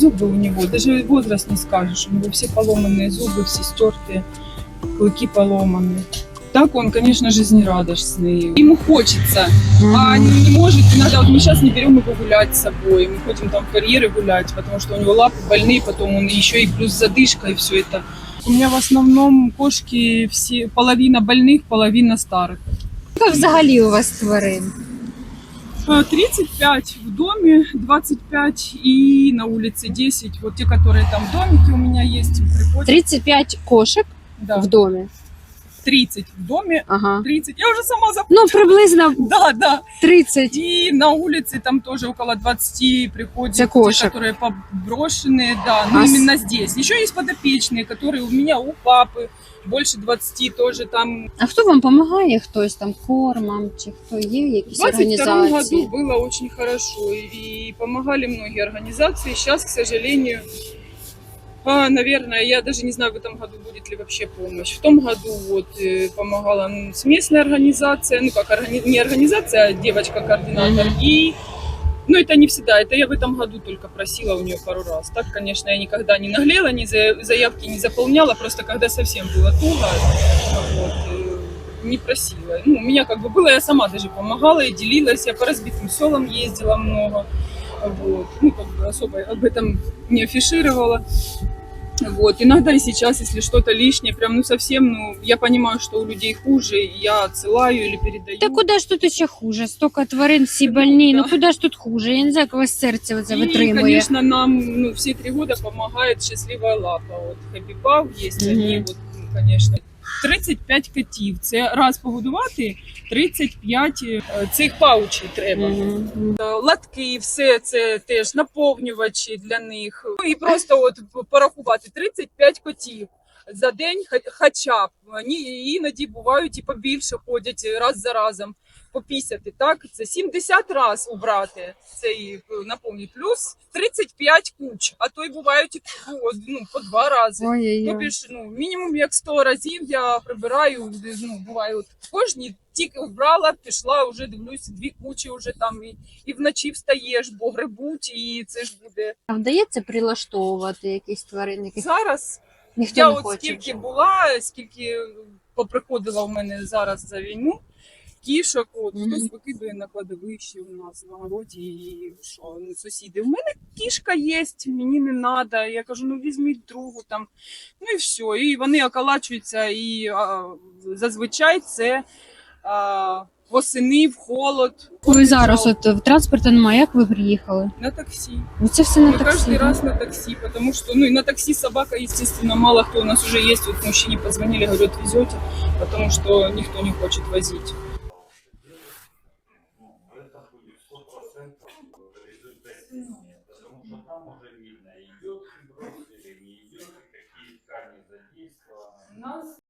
зубы у него. Даже возраст не скажешь. У него все поломанные зубы, все стертые, клыки поломаны. Так он, конечно, жизнерадостный. Ему хочется, а не, не может. Иногда вот мы сейчас не берем его гулять с собой. Мы ходим там в карьеры гулять, потому что у него лапы больные, потом он еще и плюс задышка и все это. У меня в основном кошки все половина больных, половина старых. Скільки взагалі у вас тварин? Э, 35 в доме, 25 и на улице 10. Вот те, которые там в домике у меня есть, приходят. 35 кошек Да, в домі. 30 в доме, Ага. 30. Я уже сама запуталась. Ну, приблизно Да, да. 30. И на улице там тоже около 20 приходят. Це те, кошек. которые поброшенные, да. Но А с- именно здесь. Еще есть подопечные, которые у меня, у папы. Больше 20 тоже там. А хто вам допомагає? Хтось там кормом чи хто є В якісь 22 організації? году было очень хорошо. И, и помогали многие организации. Сейчас, к сожалению, а, наверное, я даже не знаю, в этом году будет ли вообще помощь. В том году вот э, помогала ну, местная организация, ну как органи- не организация, а девочка-координатор. Мгм. И ну, это не всегда, это я в этом году только просила у нее пару раз. Так, конечно, я никогда не наглела, ни за- заявки не заполняла, просто когда совсем было туго, вот, э, не просила. Ну, у меня как бы было, я сама даже помогала и делилась, я по разбитым селам ездила много, вот, ну, как бы особо об этом не афишировала. Вот. Иногда и сейчас, если что-то лишнее, прям ну совсем, ну, я понимаю, что у людей хуже, и я отсылаю или передаю. Та куди ж тут ще хуже? Стільки тварин, всі больні. Ну куди ж тут хуже? Я не знаю, як у вас серце оце И, витримує. конечно, нам ну, все три года помогает счастливая лапа. Вот Happy Paw есть Мгм. они, вот, ну, конечно. 35 котів. Це раз погодувати 35 е, цих паучів треба. Е, Латки, все це теж наповнювачі для них. Ну і просто от порахувати 35 котів. За день хо- хоча б. Ні, іноді бувають і побільше ходять раз за разом. По 50, так? Це 70 раз убрати цей е, наповнювач. Плюс 35 куч, а то й бувають і по, ну, по два рази. Ой-ой-ой. Тобі ж, ну, мінімум як 100 разів я прибираю, ну, буває, от кожні тільки вбрала, пішла, вже дивлюсь, дві кучі вже там, і, і вночі встаєш, бо грибуть, і це ж буде. А вдається прилаштовувати якісь тварин, яких Зараз ніхто я не от хоче. скільки вже? була, скільки поприходила в мене зараз за війну, кішок, от, Мгм. хтось викидує на кладовищі у нас в огороді, і що, ну, сусіди, у мене кішка є, мені не треба. Я кажу, ну візьміть другу там. Ну і все. І вони околачуються, і а, зазвичай це а, восени в холод. Ви зараз от в транспорту немає, як ви приїхали? на таксі. Ну це все на Мы таксі. каждый раз на такси, потому что, ну и на такси собака, естественно, мало кто у нас уже есть. Вот мужчине позвонили, говорят, везете, потому что никто не хочет возить. Процентов результативнее, потому что там уже видно, идет фиброз или не идет, какие ткани задействованы. У нас